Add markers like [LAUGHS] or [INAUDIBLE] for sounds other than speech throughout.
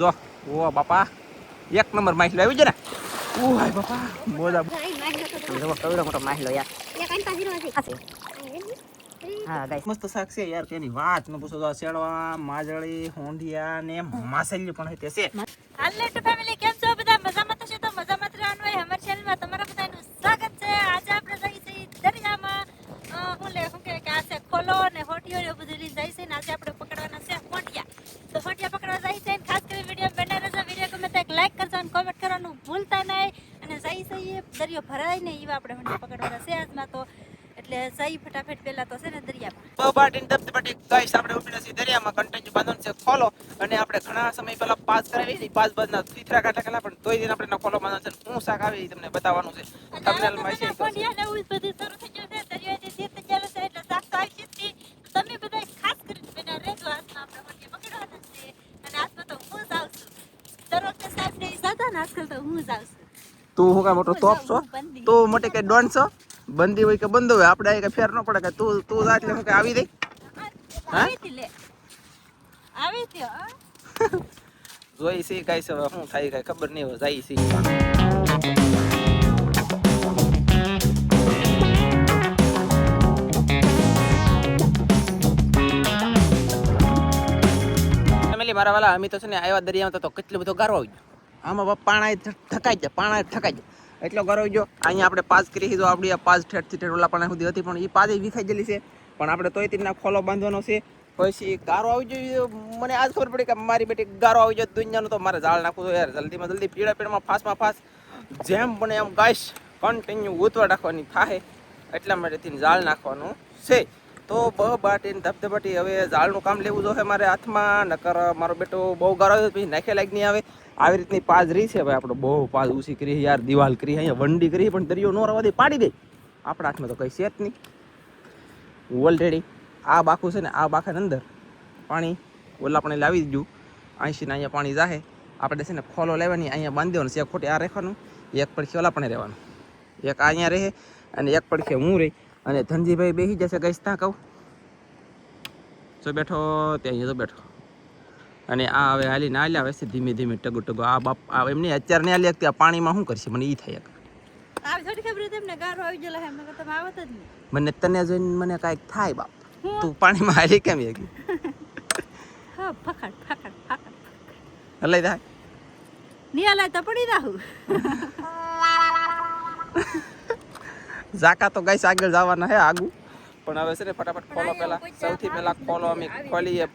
જો ઓ બાપા એક નંબર માછલો આવી છે ને? ઓ હાય બાપા મોજા. જો કવડો મોટો માછલો યાર. હા ગાઈસ. મસ્ત શાક છે યાર તેની વાત ન પૂછો તો આ શેડવા માજળી હોંડિયા ને માસેલી પણ તે છે. હાલો ટુ ફેમિલી કેમ છો બધા? મજામાં તો છે? તો મજામાં જ રહેવાનું હોય અમારી ચેનલમાં તમારા બધાનું સ્વાગત છે. આજે આપણે જઈ છીએ દરિયામાં. હું લે શું કહેવાય કે આ છે ખોલો ને હોટીઓ ને બધું લઈને જઈ છે ને આજે આપણે પકડવાના છે હોટિયા તો હોટિયા પકડવા જઈ છે ને ખાસ કરી વીડિયો બને રહેજો વીડિયો ગમે તો એક લાઈક કરજો અને કોમેન્ટ કરવાનું ભૂલતા નહીં અને જઈ છીએ દરિયો ભરાય ને એવા આપણે હોટિયા પકડવાના છે આજમાં તો એટલે ફટાફટ પહેલા તો છે ને દરિયામાં. બાટીન દબ ગાઈસ આપણે ઉપડ્યા છીએ દરિયામાં કન્ટેન્ટ બાંધવાનું છે ખોલો અને આપણે ઘણા સમય પહેલા પાસ કરાવી હતી પાસ બાદના થીથરા કાઢા કલા પણ તોય દિન આપણે ખોલો બાંધવાનું છે. હું શાક આવી તમને બતાવવાનું છે. થંબનેલમાં છે તો છે. હોટિયા ને એવું બધું શરૂ થઈ ગયું છે દરિયાની સીટ ચાલુ છે એટલે શાક તો આવી છે. તમે બધા ખાસ કરીને બેના રહેજો આજમાં આપણે હોટિયા પકડવાના છે. અને આજમાં તો હું જ આવશું દરરોજ તો સાહેબ ને ઈ ને આજકાલ તો હું જ તું હું કા મોટો તોપ છો? તું મોટી કઈ ડોન છો? બંદી હોય કે બંધ હોય આપણે કઈ ફેર ન પડે કે તું તું જા એટલે હું કે આવી દે? જોઈ સી કઈ હવે શું થાય કઈ ખબર નહીં હવે જાય સી. ફેમિલી મારા વાલા અમે તો છે ને આવ્યા દરિયામાં તો કેટલો બધો ગારો આવી ગયો. આમાં બાપ પાણા ઠકાઈ જાય પાણા ઠકાઈ જાય. એટલો ગારો ગયો અહીંયા આપણે પાસ કરી દીધો આપણી આ પાસ ઠેઠથી ઠેઠ ઓલા પાણા સુધી હતી, પણ એ પાદે વિખાઈ ગયેલી છે. પણ આપણે તોય તેના ખોલો બાંધવાનો છે. પછી ગારો આવી ગયો મને આજ ખબર પડી કે મારી બેટી ગારો આવી ગયો, દુનિયાનું તો મારે ઝાડ નાખવું તો યાર, જલ્દીમાં જલ્દી પીડા પીડામાં ફાસમાં ફાસ, જેમ બને એમ ગાઈશ કન્ટિન્યુ ગૂંથવા રાખવાની થાય, એટલા માટેથી ઝાડ નાખવાનું છે. તો બહુ બાટીને ધબધબાટી હવે ઝાડનું કામ લેવું જોઈએ મારે હાથમાં, નકર મારો બેટો બહુ ગારો પછી નાખે લાગ નહીં આવે. આવી રીતની પાજ રહી છે ભાઈ આપણો. બહુ પાજ ઊંચી કરી યાર, દિવાલ કરી અહીંયા વંડી કરી પણ દરિયો નો રવા દે પાડી દે. આપણા હાથમાં તો કઈ જ નહીં. ઓલરેડી આ બાખું છે ને, આ બાખાની અંદર પાણી ઓલા પાણી લાવી દીધું. અહીંથી અહીંયા પાણી જાહે. આપણે છે ને ખોલો લેવાની, અહીંયા બાંધી દેવાનું છે ખોટી આ રહેવાનું એક પડખે ઓલા પણ રહેવાનું. એક અહીંયા રહે અને એક પડખે હું રહી. અને ધનજીભાઈ બેસી જશે, ગઈશ ત્યાં કહું. જો બેઠો, ત્યાં અહીંયા તો બેઠો. અને આ હવે હાલી ના હાલ્યા હવે ધીમે ધીમે ટગો ટગો. આ બાપ આ એમની અત્યારે ને હાલી આ પાણીમાં શું કરશે? મને એ થાય આવી આવી મને તને જોઈને મને કાંઈક થાય બાપ. તું પાણીમાં હાલી કેમ એક? [LAUGHS] હલાઈ થાય. નિયાલા તો પડી રાહું. [LAUGHS] ઝાકા તો ગઈશ આગળ જવાના હે આગું. પણ હવે છે ને ફટાફટ ખોલો પહેલા. સૌથી પહેલા ખોલો અમે ખોલીએ.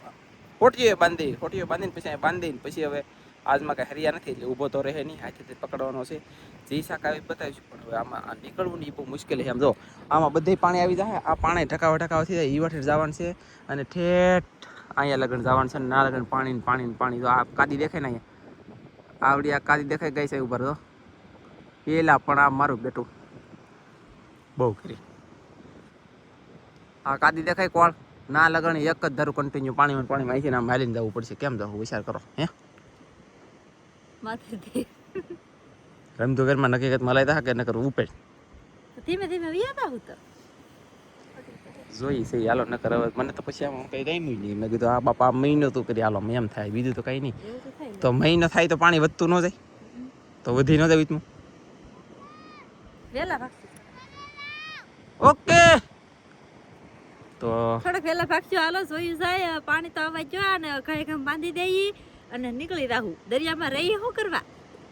હોટીએ બાંધી હોટીઓ બાંધીને પછી બાંધીને પછી હવે આજમાં કાંઈ હરિયા નથી એટલે ઊભો તો રહે નહીં હાથેથી પકડવાનો છે. જે શાક આવી બતાવીશું પણ હવે આમાં નીકળવું ને એ બહુ મુશ્કેલ છે. આમ જો આમાં બધે પાણી આવી જાય આ પાણી ઢકાવા ઢકાવા થઈ જાય વાઠે જવાનું છે અને ઠેઠ અહીંયા લગન જવાનું છે ના લગન પાણી પાણી ને પાણી જો આ કાદી દેખાય ને અહીંયા આવડી આ કાદી દેખાય ગઈ છે ઉપર તો પેલા પણ આ મારું બેટું. બહુ કરી. આ કાદી દેખાય કોળ ના લગણ એક જ ધારું કન્ટિન્યુ પાણીમાં પાણીમાં અહીંથી આમ હાલીને જવું પડશે. કેમ જવું વિચાર કરો હે? રમતો ઘરમાં નક્કી કે મલાઈ દા કે નકર ઉપેડ ધીમે ધીમે વિયાતા હું તો. જોઈ છે હાલો નકર હવે મને તો પછી આમ કઈ ગઈ નહીં. મેં કીધું આ બાપા મહિનો તું કરી હાલો એમ થાય. બીજું તો કઈ નહીં. તો મહિનો થાય તો પાણી વધતું ન જાય. તો વધી ન જાય વીતનું. વેલા ઓકે. તો થોડોક વેલા ભાગશું હાલો જોયું જાય પાણી તો આવવા જો અને ઘરે ઘરે બાંધી દઈએ અને નીકળી રાહું. દરિયામાં રહીએ શું કરવા?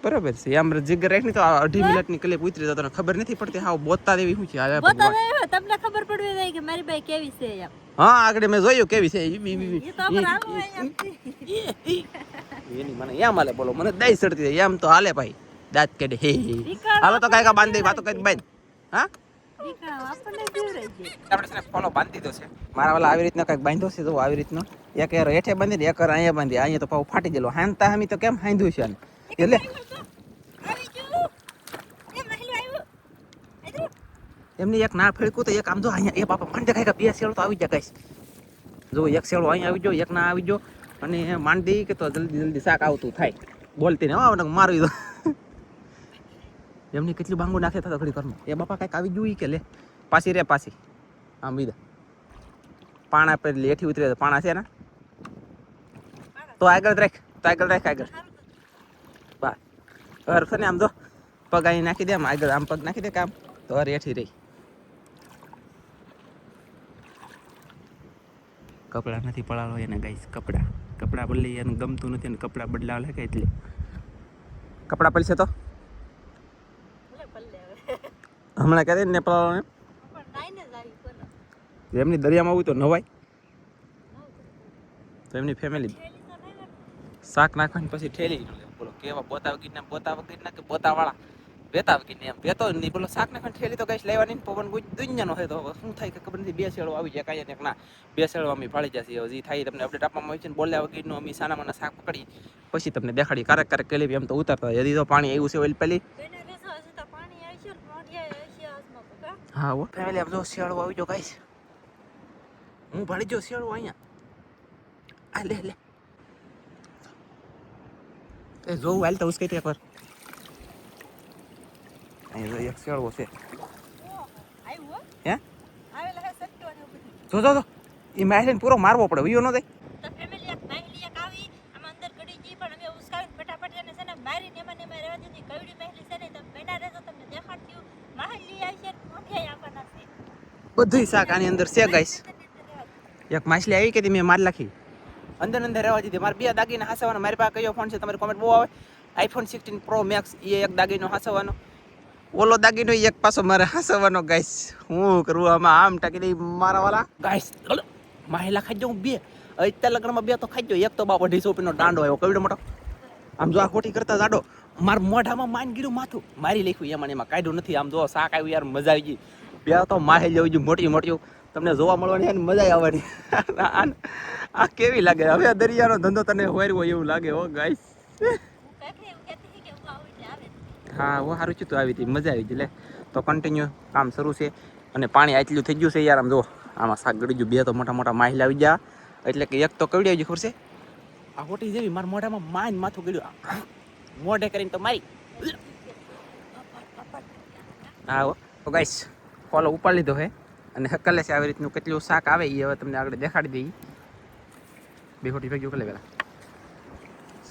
બરાબર છે આમ જીગર રાખની તો અઢી મિનિટની ક્લિપ ઉતરી જતો ખબર નથી પડતી હા બોતા દેવી શું છે પોતા તમને ખબર પડવી જોઈએ કે મારી બાઈ કેવી છે એમ. હા આગળ મેં જોયું કેવી છે. એની મને એમ હાલે બોલો મને દઈ ચડતી એમ તો હાલે ભાઈ. દાંત કેડે હે. હાલો તો કાંઈ બાંધી વાતો કઈ બાંધ. હા? મારા વાલા આવી રીતના છે આવી એક હેઠે બાંધી. અહીંયા તો પાછું ફાટી ગયેલો. આવી. એમની એક ના ફેડકું તો એક આમ જો અહીંયા એ બાપા બે શેળો તો આવી જાય કઈશ જો એક શેળો અહીંયા આવી ગયો, એક ના આવી ગયો. અને માંડી કે તો જલ્દી જલ્દી શાક આવતું થાય. બોલતી ને હા મારું એમની કેટલી બાંગુ નાખે થતા ઘડી ઘરમાં. એ બાપા કાંઈક આવી ગયું કે લે. પાછી રે પાછી. આમ બીજા પાણા પર લેઠી ઉતરે તો પાણા છે ને? તો આગળ રાખ તો આગળ રાખ આગળ. બા ઘર છે ને આમ જો પગ અહીં નાખી દે આમ આગળ આમ પગ નાખી દે કામ તો હર એઠી રહી. કપડાં નથી પડાવો એને ગાઈશ કપડાં. કપડાં બદલી એને ગમતું નથી અને કપડાં બદલાવ લાગે એટલે. કપડાં પડશે તો ભલે ભલે હવે. હમણાં કહે ને બોલો. એમની દરિયામાં આવું તો નવાય? તો. એમની ફેમિલી. શાક નાખવાની પછી ઠેલી બોલો, કેવા પોતા વગીરના પોતા વગીરના કે પોતા વાળા વેતા વગીને એમ. વેતો નહીં. બોલો, શાક નાખવાની ઠેલી તો કઈ લેવાની પવન ગુજ દુનિયાનો હોય તો શું થાય કે ખબર નથી. બે શેડો આવી જાય કાંઈ ને બે શેડો અમે ફાળી જશે. હજી થાય તમને અપડેટ આપવામાં આવી છે ને બોલ્યા વગીરનું અમે સાનામાના શાક પકડી પછી તમને દેખાડી કારક કારક કેલી એમ તો ઉતારતા. હજી તો પાણી આવ્યું છે ઓઇલ પેલી બેને રહેશો હશે તો પાણી આવશે ને મોઢિયા આવશે હાથમાં પકડ. હા હો ફેમિલી આપજો શિયાળો આવી જો ગાઈસ હું ભણી જો શિયાળો અહીંયા આ લે લે એ જોવું હાલ તો ઉસકે એકવાર અહીં જો એક શિયાળો છે હો. હે આવેલા હે સટ્ટો ને એવું જો જો જો એ માહિતી પૂરો મારવો પડે વિયો ન થાય તો family એક મહેલી એક આવી, આમાં અંદર ગળી ગઈ, પણ અમે ઉસકાવીને ફટાફટ એને છે ને મારીને એમાં ને એમાં રહેવા દીધી. કવડી મહેલી છે ને, તમે બેઠા રહેજો, તમને દેખાડતી હું. મહેલી આવશે ને મોઢિયાએ આવવાના છે. બધુંય શાક આની અંદર છે ગાઈસ. એક માછલી આવી કે મેં માર લખી અંદર અંદર રહેવા દીધી. મારે બે દાગીના હાસવાનો. મારી પાસે કયો ફોન છે તમારી કોમેન્ટ બહુ આવે. આઈફોન સિક્સટીન પ્રો મેક્સ એ એક દાગીનો હાસવાનો. ઓલો દાગીનો એક પાછો મારે હાસવાનો ગાઈસ. હું કરું આમાં આમ ટાકી દઈ મારા વાલા. ગાઈસ માહેલા ખાઈ જાઉં બે. અત્યારે લગ્નમાં બે તો ખાઈ જાઉં. એક તો બાપ અઢીસો રૂપિયાનો દાંડો આવ્યો. કવિડો મોટો. આમ જો આ ખોટી કરતા જાડો. મારા મોઢામાં માન ગીરું માથું. મારી લખ્યું એમાં એમાં કાઢ્યું નથી. આમ જો શાક આવ્યું યાર, મજા આવી ગઈ. બે તો માહે લેવી જ મોટી મોટી. તમને જોવા મળવાની અને મજા આવવાની આ- કેવી લાગે? હવે દરિયાનો ધંધો તને હોય એવું લાગે, હો ગાઈસ હું હું, સારું ચિત્તું આવી હતી. મજા આવી હતી, લે. તો કન્ટિન્યુ કામ શરૂ છે. અને પાણી આટલું થઈ ગયું છે યાર, આમ જો, આમાં શાક ગળી ગયું. બે તો મોટા મોટા માહિલ આવી ગયા. એટલે કે એક તો કવડી આવી ખબર છે? આ હોટી જેવી મારા મોઢામાં માન માથું ગળ્યું. મોઢે કરીને તો મારી. હા. તો ગાઈસ ફોલો ઉપાડી લીધો હે. અને હકલે છે આવી રીતનું કેટલું શાક આવે એ હવે તમને આગળ દેખાડી દઈ. બે હોટી ભેગી ઉકલે પેલા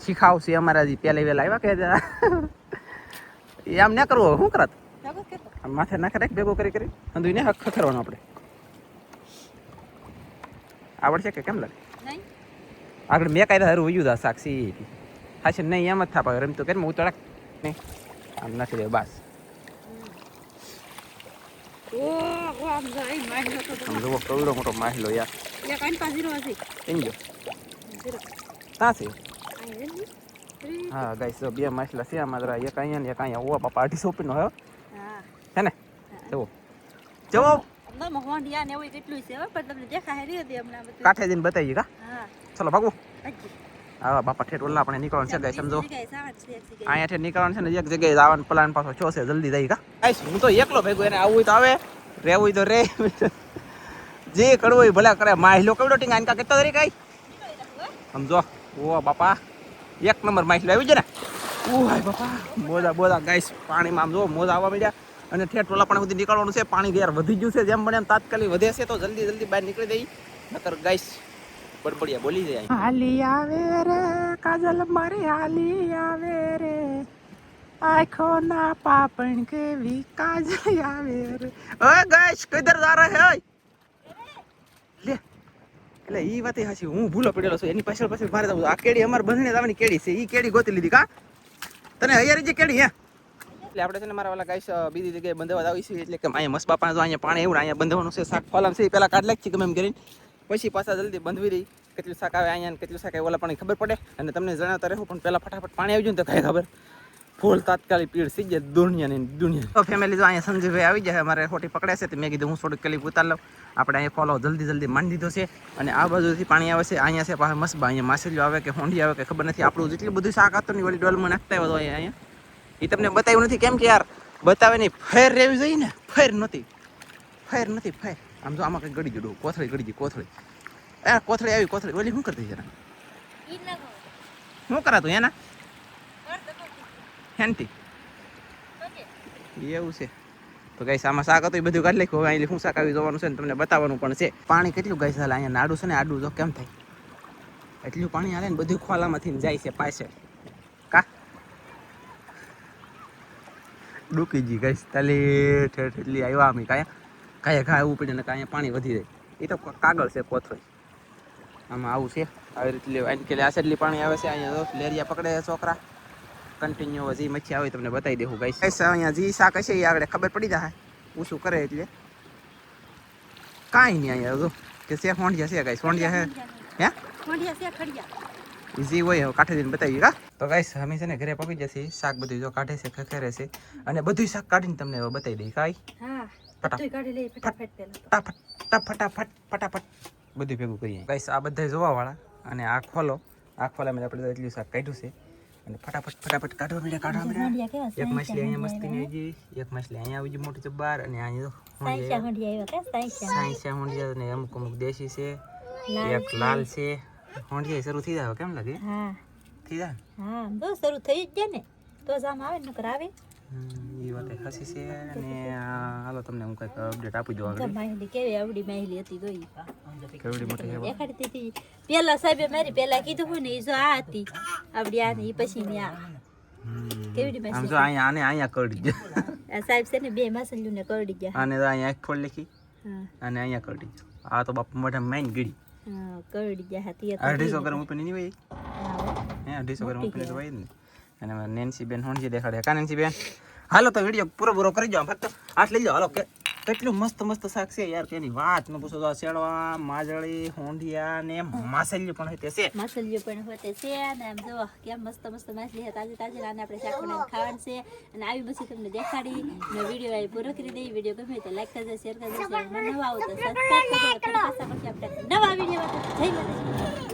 શીખાવશે અમારા જે પહેલા વહેલા આવ્યા કે એ આમ ના કરવું શું કરત? માથે ના કરે ભેગો કરી કરી. અંધું ને હક ખખરવાનું આપણે. આવડશે કે કેમ લાગે? આગળ મેં કાંઈ હારું વયું હતા સાક્ષી હા છે નહીં એમ જ થાપા રમતો તો કેમ ઉતરાક નહીં. આમ નાખી દે બસ ઓહો, આમ જો, અહીં મારી નતો તો. આમ જુઓ કવડો મોટો માહિલો યાર. ક્યાં છે? હે ને? ગાઈસ જો બે માછલા છે આમાં જરા. એક અહીંયા ને એક અહીંયા. ઓવા બાપા અઢીસો રૂપિયાનો હયો હા. ને? જુઓ. જુઓ. ને. કાંઠે જઈને બતાવી કા? ચલો ભાગવું હા બાપા ઠેઠ ઓલા આપણે નીકળવાનું છે ગાઈસ સમજો. અહીંયા થી નીકળવાનું છે ને એક જગ્યાએ જવાનું પ્લાન પાછો છો છે જલ્દી જાય કા. ગાઈસ હું તો એકલો ભેગો એને આવું તો આવે રહેવું તો રે. જે કરવું હોય ભલે કરે. માહિલો કવડો ટીંગ આનકા કેટલો તરી કાઈ. સમજો. ઓ બાપા એક નંબર માહિલો આવી છે ને. ઓ બાપા મોજા બોજા ગાઈસ પાણીમાં આમ જો મોજા આવવા મળ્યા અને ઠેઠ ટોલા પાણી સુધી નીકળવાનું છે. પાણી યાર વધી ગયું છે જેમ બને એમ તાત્કાલિક વધે છે તો જલ્દી જલ્દી બહાર નીકળી દઈ. નકર ગાઈસ બડબડિયા બોલી જાય. હાલી આવે રે કાજલ મારી હાલી આવે રે. આખો ના પાપણ કેવી કાજલ આવે રે. ઓય ગાઈસ કિધર જા રહે હે લે એટલે ઈ વાત હાચી હું ભૂલો પડેલો છું. એની પાછળ પાછળ મારે જવું આ કેડી અમાર બંધને જવાની કેડી છે. ઈ કેડી ગોતી લીધી કા? તને હૈયારી જે કેડી હે? એટલે આપણે છે ને મારા વાલા ગાઈસ બીજી જગ્યાએ બંધવા આવી છે એટલે કે અહીંયા મસ્ત બાપા અહીંયા પાણી એવું અહીંયા બંધવાનું છે શાક ફાલમ છે પેલા કાઢ લાગશે ગમે એમ કરીને. પછી પાછા જલ્દી બંધવી રહી. કેટલું શાક આવે અહીંયા કેટલું શાક આવે ઓલા પણ ખબર પડે. અને તમને જણાવતા રહેવું પણ પહેલાં ફટાફટ પાણી આવી જાય ને તો કાંઈ ખબર. ફૂલ તાત્કાલિક પીડ સી જાય દુનિયાની દુનિયા તો ફેમિલી જો અહીંયા સંજયભાઈ આવી જાય, અમારે ખોટી પકડે છે, તો મેં કીધું હું થોડુંક કલીપ ઉતાર લઉં. આપણે અહીંયા ફોલો જલ્દી જલ્દી માંડી દીધો છે. અને આ બાજુથી પાણી આવે છે, અહીંયા છે પાસે મસ્બા અહીંયા માછલીઓ આવે કે હોંડી આવે કે ખબર નથી. આપણું જેટલું બધું શાક હતું ને વળી ડોલમાં નાખતા હોય તો અહીંયા. એ તમને બતાવ્યું નથી. કેમ કે યાર, બતાવે નહીં. ફેર રહેવી જોઈએ ને. ફેર નથી. ફેર નથી, ફેર. આમ જો આમાં કંઈક ગળી ગયું કોથળી ગળી ગઈ કોથળી એ કોથળી આવી કોથળી ઓલી શું કરતી છે શું કરાતું એના. હેન્ટી એવું છે તો ગાઈસ આમાં શાક હતું એ બધું કાઢી લખ્યું હવે અહીં શું શાક આવી જવાનું છે ને તમને બતાવવાનું પણ છે પાણી કેટલું ગાઈસ હાલ અહીંયા નાડું છે ને આડું જો કેમ થાય એટલું પાણી હાલે ને બધું ખોલામાંથી જાય છે પાસે કા ડૂકી જી ગઈ તાલી ઠેઠ એટલી આવ્યા અમે કાંયા કાંયા ઘા ઉપડે ને કાંઈ પાણી વધી જાય. એ તો કાગળ છે કોથળી. આમાં આવું છે. આવી રીતે લેવાય કે આ એટલી પાણી આવે છે અહીંયા તો લેરિયા પકડે છે છોકરા. કન્ટિન્યુ હજી મચ્છી આવે તમને બતાવી દેવું ગાઈસ ગાઈસ અહીંયા જી શાક હશે એ આગળ ખબર પડી જાય. ઊંચું કરે એટલે? કાંઈ નહીં અહીંયા જો કે છે હોંડિયા છે ગાઈસ હોંડિયા હે? હે મોઢિયા છે ખડિયા. ઈઝી હોય હવે કાઢી દઈને બતાવી કા તો ગાઈસ અમે છે ને ઘરે પકી જશે. શાક બધું જો કાઢે છે ખખેરે છે. અને બધું શાક કાઢીને તમને હવે બતાવી દઈ કાંઈ? હા. ફટાફટ. ફટાફટ ફટાફટ. ફટાફટ બધું ભેગું કરીએ. ગાઈસ આ બધા જોવા વાળા અને આ ખોલો. આ ખોલામાં આપણે એટલું શાક કાઢ્યું છે. અને ફટાફટ ફટાફટ કાઢવા મળ્યા કાઢવા મળ્યા એક માછલી અહીંયા મસ્તી ની આવી ગઈ. એક માછલી અહીંયા આવી ગઈ મોટી જબ્બાર અને અહીંયા હોંડિયા અને અમુક અમુક દેશી છે. એક લાલ છે. હોંડિયા શરૂ થઈ જાય કેમ લાગે? થઈ જાય? હા બહુ શરૂ થઈ જ જાય ને. તો જ આમ આવે નકર આવે. એ વાત ખસી છે અને હાલો તમને હું કંઈક અપડેટ આપી દઉં આગળ. માહિતી કેવી આવડી માહિતી હતી જોઈ કેવડી મોટી છે દેખાડી દીધી પેલા સાહેબે મારી પેલા કીધું હોય ને એ જો આ હતી. આવડી આ ને ઈ પછી ની આ. કેવડી માહિતી આમ જો અહીંયા આને અહીંયા કરડી ગયો. આ સાહેબ છે ને બે માસલ્યું ને કરડી ગયા. આને તો અહીંયા એક ફોડ લખી. અને અહીંયા કરડી ગયો. આ તો બાપુ મોઢા મેન ગીડી. હા કરડી ગયા હતી અઢીસો ગ્રામ ઉપર નહીં હોય હા હે. અઢીસો ગ્રામ ઉપર તો હોય ને. અને નેન્સી બેન હોંડી દેખાડે. કા નેન્સી બેન હાલો તો વીડિયો પૂરો પૂરો કરી જાઓ ફક્ત આઠ લઈ જાઓ. હાલો કે કેટલું મસ્ત મસ્ત શાક છે યાર તેની વાત. ન પૂછો તો આ શેડવા માજળી હોંઢિયા ને માસેલી પણ તે છે માછલીઓ પણ હોતે છે અને આમ જો કેમ મસ્ત મસ્ત માછલી છે તાજી તાજી આને આપણે શાક બનાવીને ખાવાનું છે. અને આવી પછી તમને દેખાડી અને વીડિયો આવી પૂરો કરી દઈ. વીડિયો ગમે તો લાઈક કરજો શેર કરજો. નવા આવો તો કરજો. પાછા પછી આપણે નવા વીડિયો જય માતાજી.